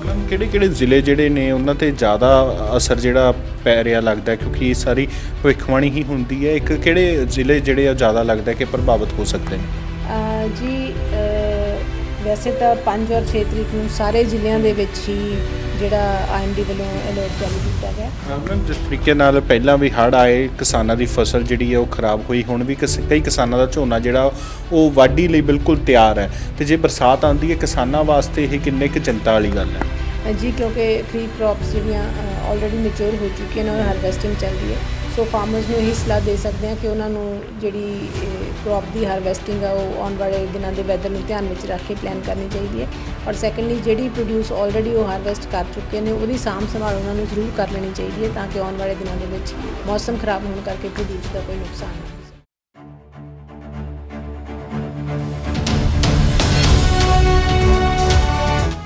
ਮਤਲਬ ਕਿਹੜੇ ਕਿਹੜੇ ਜ਼ਿਲ੍ਹੇ ਜਿਹੜੇ ਨੇ ਉਹਨਾਂ ਤੇ ਜ਼ਿਆਦਾ ਅਸਰ ਜਿਹੜਾ ਪੈ ਰਿਹਾ ਲੱਗਦਾ ਕਿਉਂਕਿ ਇਹ ਸਾਰੀ ਭਵਿੱਖਬਾਣੀ ਹੀ ਹੁੰਦੀ ਹੈ। ਇੱਕ ਕਿਹੜੇ ਜ਼ਿਲ੍ਹੇ ਜਿਹੜੇ ਆ ਜ਼ਿਆਦਾ ਲੱਗਦਾ ਕਿ ਪ੍ਰਭਾਵਿਤ ਹੋ ਸਕਦੇ ਨੇ? ਅ, ਜੀ ਅ, ਵੈਸੇ ਤਾਂ 5 ਔਰ 6 ਤਰੀਕ ਨੂੰ ਸਾਰੇ ਜ਼ਿਲ੍ਹਿਆਂ ਦੇ ਵਿੱਚ ਹੀ ਜਿਹੜਾ ਆਈਐਮਡੀ ਵੱਲੋਂ ਅਲਰਟ ਜਾਰੀ ਕੀਤਾ ਗਿਆ। ਮੈਮ ਜਿਸ ਤਰੀਕੇ ਨਾਲ ਪਹਿਲਾਂ ਵੀ ਹੜ੍ਹ ਆਏ ਕਿਸਾਨਾਂ ਦੀ ਫਸਲ ਜਿਹੜੀ ਹੈ ਉਹ ਖਰਾਬ ਹੋਈ ਹੁਣ ਵੀ ਕਿਸ- ਕਈ ਕਿਸਾਨਾਂ ਦਾ ਝੋਨਾ ਜਿਹੜਾ ਉਹ ਵਾਢੀ ਲਈ ਬਿਲਕੁਲ ਤਿਆਰ ਹੈ। ਤੇ ਜੇ ਬਰਸਾਤ ਆਉਂਦੀ ਹੈ ਕਿਸਾਨਾਂ ਵਾਸਤੇ ਇਹ ਕਿੰਨੇ ਕੁ ਚਿੰਤਾ ਵਾਲੀ ਗੱਲ ਹੈ? ਅ, ਜੀ ਕਿਉਂਕਿ ਖਰੀਫ ਕ੍ਰੌਪਸ ਜਿਹੜੀਆਂ ਆਲਰੇਡੀ ਮੈਚੁਰ ਹੋ ਚੁੱਕੇ ਨੇ ਔਰ ਹਾਰਵੈਸਟਿੰਗ ਚੱਲਦੀ ਹੈ। ਸੋ ਫਾਰਮਰਸ ਨੂੰ ਇਹ ਸਲਾਹ ਦੇ ਸਕਦੇ ਹਾਂ ਕਿ ਉਹਨਾਂ ਨੂੰ ਜਿਹੜੀ ਕ੍ਰੌਪ ਦੀ ਹਾਰਵੈਸਟਿੰਗ ਆ, ਉਹ ਆਉਣ ਵਾਲੇ ਦਿਨਾਂ ਦੇ ਵੈਦਰ ਨੂੰ ਧਿਆਨ ਵਿੱਚ ਰੱਖ ਕੇ ਪਲਾਨ ਕਰਨੀ ਚਾਹੀਦੀ ਹੈ। ਔਰ ਸੈਕੰਡਲੀ ਜਿਹੜੀ ਪ੍ਰੋਡਿਊਸ ਆਲਰੇਡੀ ਉਹ ਹਾਰਵੈਸਟ ਕਰ ਚੁੱਕੇ ਨੇ, ਉਹਦੀ ਸਾਂਭ ਸੰਭਾਲ ਉਹਨਾਂ ਨੂੰ ਜ਼ਰੂਰ ਕਰ ਲੈਣੀ ਚਾਹੀਦੀ ਹੈ ਤਾਂ ਕਿ ਆਉਣ ਵਾਲੇ ਦਿਨਾਂ ਦੇ ਵਿੱਚ ਮੌਸਮ ਖਰਾਬ ਹੋਣ ਕਰਕੇ ਪ੍ਰੋਡਿਊਸ ਦਾ ਕੋਈ ਨੁਕਸਾਨ ਨਾ ਹੋਵੇ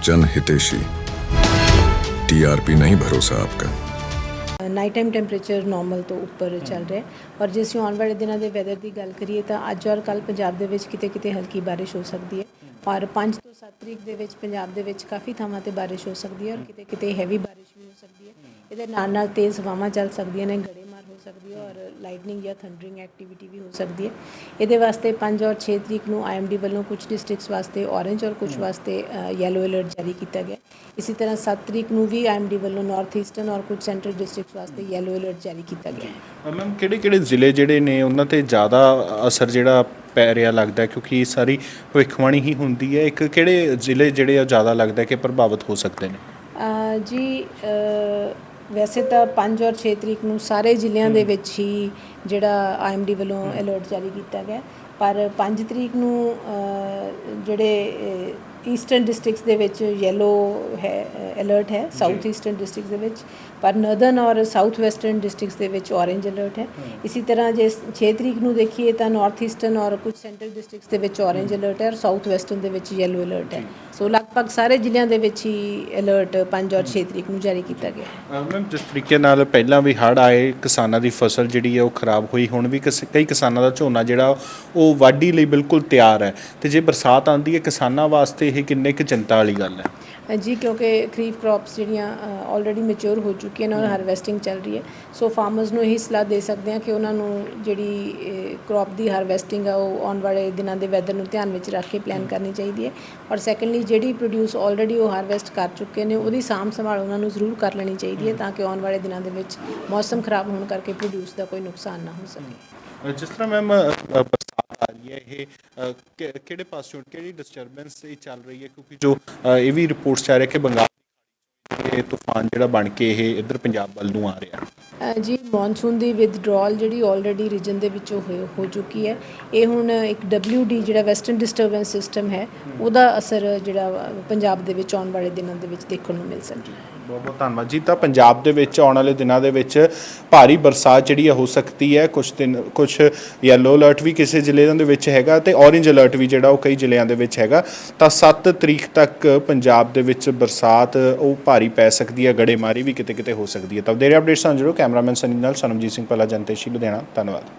ਜਨ ਹਿਤੇਸ਼ੀ टीआरपी नहीं भरोसा आपका ਨਾਈਟ ਟਾਈਮ ਟੈਂਪਰੇਚਰ ਨਾਰਮਲ ਤੋਂ ਉੱਪਰ ਚੱਲ ਰਿਹਾ ਹੈ ਔਰ ਜੇ ਅਸੀਂ ਆਉਣ ਵਾਲੇ ਦਿਨਾਂ ਦੇ ਵੈਦਰ ਦੀ ਗੱਲ ਕਰੀਏ ਤਾਂ ਅੱਜ ਔਰ ਕੱਲ ਪੰਜਾਬ ਦੇ ਵਿੱਚ ਕਿਤੇ ਕਿਤੇ ਹਲਕੀ ਬਾਰਿਸ਼ ਹੋ ਸਕਦੀ ਹੈ ਔਰ 5 ਤੋਂ 7 ਤਰੀਕ ਦੇ ਵਿੱਚ ਪੰਜਾਬ ਦੇ ਵਿੱਚ ਕਾਫੀ ਥਾਵਾਂ ਤੇ ਬਾਰਿਸ਼ ਹੋ ਸਕਦੀ ਹੈ ਔਰ ਕਿਤੇ ਕਿਤੇ ਹੈਵੀ ਬਾਰਿਸ਼ ਵੀ ਹੋ ਸਕਦੀ ਹੈ ਇਹਦੇ ਨਾਲ ਨਾਲ ਤੇਜ਼ ਹਵਾਵਾਂ ਚੱਲ ਸਕਦੀਆਂ ਨੇ ਗੜੇਮਾਰ ਹੋ ਸਕਦੀ ਹੈ ਔਰ ਲਾਈਟਨਿੰਗ ਜਾਂ ਥੰਡਰਿੰਗ ਐਕਟੀਵਿਟੀ ਵੀ ਹੋ ਸਕਦੀ ਹੈ। ਇਹਦੇ ਵਾਸਤੇ 5 ਔਰ 6 ਤਰੀਕ ਨੂੰ ਆਈਐਮਡੀ ਵੱਲੋਂ ਕੁਝ ਡਿਸਟ੍ਰਿਕਟਸ ਵਾਸਤੇ ਔਰੇਂਜ ਔਰ ਕੁਝ ਵਾਸਤੇ ਯੈਲੋ ਅਲਰਟ ਜਾਰੀ ਕੀਤਾ ਗਿਆ। ਇਸੇ ਤਰ੍ਹਾਂ 7 ਤਰੀਕ ਨੂੰ ਵੀ ਆਈਐਮਡੀ ਵੱਲੋਂ ਨਾਰਥ ਈਸਟਰਨ ਔਰ ਕੁਝ ਸੈਂਟਰਲ ਡਿਸਟ੍ਰਿਕਟਸ ਵਾਸਤੇ ਯੈਲੋ ਅਲਰਟ ਜਾਰੀ ਕੀਤਾ ਗਿਆ। ਮੈਮ ਕਿਹੜੇ ਕਿਹੜੇ ਜ਼ਿਲ੍ਹੇ ਜਿਹੜੇ ਨੇ ਉਹਨਾਂ ਤੇ ਜ਼ਿਆਦਾ ਅਸਰ ਜਿਹੜਾ ਪੈ ਰਿਹਾ ਲੱਗਦਾ? ਕਿਉਂਕਿ ਇਹ ਸਾਰੀ ਭਵਿੱਖਬਾਣੀ ਹੀ ਹੁੰਦੀ ਹੈ। ਇੱਕ ਕਿਹੜੇ ਜ਼ਿਲ੍ਹੇ ਜਿਹੜੇ ਆ ਜ਼ਿਆਦਾ ਲੱਗਦਾ ਕਿ ਪ੍ਰਭਾਵਿਤ ਹੋ ਸਕਦੇ ਨੇ? ਜੀ ਵੈਸੇ ਤਾਂ 5 ਔਰ 6 ਤਰੀਕ ਨੂੰ ਸਾਰੇ ਜ਼ਿਲ੍ਹਿਆਂ ਦੇ ਵਿੱਚ ਹੀ ਜਿਹੜਾ ਆਈਐਮਡੀ ਵੱਲੋਂ ਅਲਰਟ ਜਾਰੀ ਕੀਤਾ ਗਿਆ। ਪਰ 5 ਤਰੀਕ ਨੂੰ ਜਿਹੜੇ ਈਸਟਰਨ ਡਿਸਟ੍ਰਿਕਟਸ ਦੇ ਵਿੱਚ ਯੈਲੋ ਹੈ ਅਲਰਟ ਹੈ ਸਾਊਥ ਈਸਟਰਨ ਡਿਸਟ੍ਰਿਕਟਸ ਦੇ ਵਿੱਚ ਪਰ ਨਰਦਰਨ ਔਰ ਸਾਊਥ ਵੈਸਟਰਨ ਡਿਸਟ੍ਰਿਕਟਸ ਦੇ ਵਿੱਚ ਔਰੇਂਜ ਅਲਰਟ ਹੈ। ਇਸੇ ਤਰ੍ਹਾਂ ਜੇ 6 ਤਰੀਕ ਨੂੰ ਦੇਖੀਏ ਤਾਂ ਨਾਰਥ ਈਸਟਰਨ ਔਰ ਕੁਝ ਸੈਂਟਰਲ ਡਿਸਟ੍ਰਿਕਟਸ ਦੇ ਵਿੱਚ ਔਰੇਂਜ ਅਲਰਟ ਹੈ ਔਰ ਸਾਊਥ ਵੈਸਟਰਨ ਦੇ ਵਿੱਚ ਯੈਲੋ ਅਲਰਟ ਹੈ। ਸੋ ਲਗਭਗ ਸਾਰੇ ਜ਼ਿਲ੍ਹਿਆਂ ਦੇ ਵਿੱਚ ਹੀ ਅਲਰਟ 5 ਔਰ 6 ਤਰੀਕ ਨੂੰ ਜਾਰੀ ਕੀਤਾ ਗਿਆ ਹੈ। ਮੈਮ ਜਿਸ ਤਰੀਕੇ ਨਾਲ ਪਹਿਲਾਂ ਵੀ ਹੜ੍ਹ ਆਏ ਕਿਸਾਨਾਂ ਦੀ ਫਸਲ ਜਿਹੜੀ ਹੈ ਉਹ ਖਰਾਬ ਹੋਈ ਹੁਣ ਵੀ ਕਈ ਕਿਸਾਨਾਂ ਦਾ ਝੋਨਾ ਜਿਹੜਾ ਉਹ ਵਾਢੀ ਲਈ ਬਿਲਕੁਲ ਤਿਆਰ ਹੈ। ਤੇ ਜੇ ਬਰਸਾਤ ਆਉਂਦੀ ਹੈ ਕਿਸਾਨਾਂ ਵਾਸਤੇ ਇਹ ਕਿੰਨੇ ਕੁ ਚਿੰਤਾ ਵਾਲੀ ਗੱਲ ਹੈ? ਜੀ ਕਿਉਂਕਿ ਖਰੀਫ ਕ੍ਰੌਪਸ ਜਿਹੜੀਆਂ ਆਲਰੇਡੀ ਮੈਚੁਰ ਹੋ ਚੁੱਕੀਆਂ ਨੇ ਔਰ ਹਾਰਵੈਸਟਿੰਗ ਚੱਲ ਰਹੀ ਹੈ। ਸੋ ਫਾਰਮਰਸ ਨੂੰ ਇਹੀ ਸਲਾਹ ਦੇ ਸਕਦੇ ਹਾਂ ਕਿ ਉਹਨਾਂ ਨੂੰ ਜਿਹੜੀ ਕ੍ਰੌਪ ਦੀ ਹਾਰਵੈਸਟਿੰਗ ਆ ਉਹ ਆਉਣ ਵਾਲੇ ਦਿਨਾਂ ਦੇ ਵੈਦਰ ਨੂੰ ਧਿਆਨ ਵਿੱਚ ਰੱਖ ਕੇ ਪਲਾਨ ਕਰਨੀ ਚਾਹੀਦੀ ਹੈ। ਔਰ ਸੈਕੰਡਲੀ ਜਿਹੜੀ ਪ੍ਰੋਡਿਊਸ ਆਲਰੇਡੀ ਉਹ ਹਾਰਵੈਸਟ ਕਰ ਚੁੱਕੇ ਨੇ ਉਹਦੀ ਸਾਂਭ ਸੰਭਾਲ ਉਹਨਾਂ ਨੂੰ ਜ਼ਰੂਰ ਕਰ ਲੈਣੀ ਚਾਹੀਦੀ ਹੈ ਤਾਂ ਕਿ ਆਉਣ ਵਾਲੇ ਦਿਨਾਂ ਦੇ ਵਿੱਚ ਮੌਸਮ ਖਰਾਬ ਹੋਣ ਕਰਕੇ ਪ੍ਰੋਡਿਊਸ ਦਾ ਕੋਈ ਨੁਕਸਾਨ ਨਾ ਹੋ ਸਕੇ। ਜਿਸ ਤਰ੍ਹਾਂ ਮੈਮ ਰਹੀ ਹੈ ਇਹ ਅ, ਕਿ- ਕਿਹੜੇ ਕਿਹੜੀ ਡਿਸਟਰਬੈਂਸ ਇਹ ਚੱਲ ਰਹੀ ਹੈ? ਕਿਉਂਕਿ ਜੋ ਇਹ ਵੀ ਰਿਪੋਰਟਸ ਆ ਰਿਹਾ ਕਿ ਬੰਗਾਲ ਇਹ ਤੂਫਾਨ ਜਿਹੜਾ ਬਣ ਕੇ ਇਹ ਇੱਧਰ ਪੰਜਾਬ ਵੱਲ ਨੂੰ ਆ ਰਿਹਾ। ਜੀ ਮੌਨਸੂਨ ਦੀ ਵਿਦਡਰਾਲ ਜਿਹੜੀ ਆਲਰੇਡੀ ਰੀਜਨ ਦੇ ਵਿੱਚੋਂ ਹੋ ਚੁੱਕੀ ਹੈ। ਇਹ ਹੁਣ ਇੱਕ WD ਜਿਹੜਾ ਵੈਸਟਰਨ ਡਿਸਟਰਬੈਂਸ ਸਿਸਟਮ ਹੈ ਉਹਦਾ ਅਸਰ ਜਿਹੜਾ ਪੰਜਾਬ ਦੇ ਵਿੱਚ ਆਉਣ ਵਾਲੇ ਦਿਨਾਂ ਦੇ ਵਿੱਚ ਦੇਖਣ ਨੂੰ ਮਿਲ ਸਕਦਾ ਹੈ। ਬਹੁਤ ਬਹੁਤ ਧੰਨਵਾਦ ਜੀ। ਤਾਂ ਪੰਜਾਬ ਦੇ ਵਿੱਚ ਆਉਣ ਵਾਲੇ ਦਿਨਾਂ ਦੇ ਵਿੱਚ ਭਾਰੀ ਬਰਸਾਤ ਜਿਹੜੀ ਹੈ ਹੋ ਸਕਦੀ ਹੈ। ਕੁਝ ਦਿਨ ਕੁਝ ਯੈਲੋ ਅਲਰਟ ਵੀ ਕਿਸੇ ਜ਼ਿਲ੍ਹੇ ਦੇ ਵਿੱਚ ਹੈਗਾ ਤੇ ਔਰੇਂਜ ਅਲਰਟ ਵੀ ਜਿਹੜਾ ਉਹ ਕਈ ਜ਼ਿਲ੍ਹਿਆਂ ਦੇ ਵਿੱਚ ਹੈਗਾ। ਤਾਂ 7 ਤਰੀਕ ਤੱਕ ਪੰਜਾਬ ਦੇ ਵਿੱਚ ਬਰਸਾਤ ਉਹ ਭਾਰੀ ਪੈ ਸਕਦੀ ਹੈ। ਗੜੇਮਾਰੀ ਵੀ ਕਿਤੇ ਕਿਤੇ ਹੋ ਸਕਦੀ ਹੈ। ਤਾਂ ਦੇਰੇ ਅਪਡੇਟਸ ਨਾਲ ਜੁੜੋ ਕੈਮਰਾਮੈਨ ਸਨੀ ਨਾਲ ਸਨਮਜੀਤ ਸਿੰਘ ਪੱਲਾ ਜਨਤੇਸ਼ੀ ਲੁਧਿਆਣਾ। ਧੰਨਵਾਦ।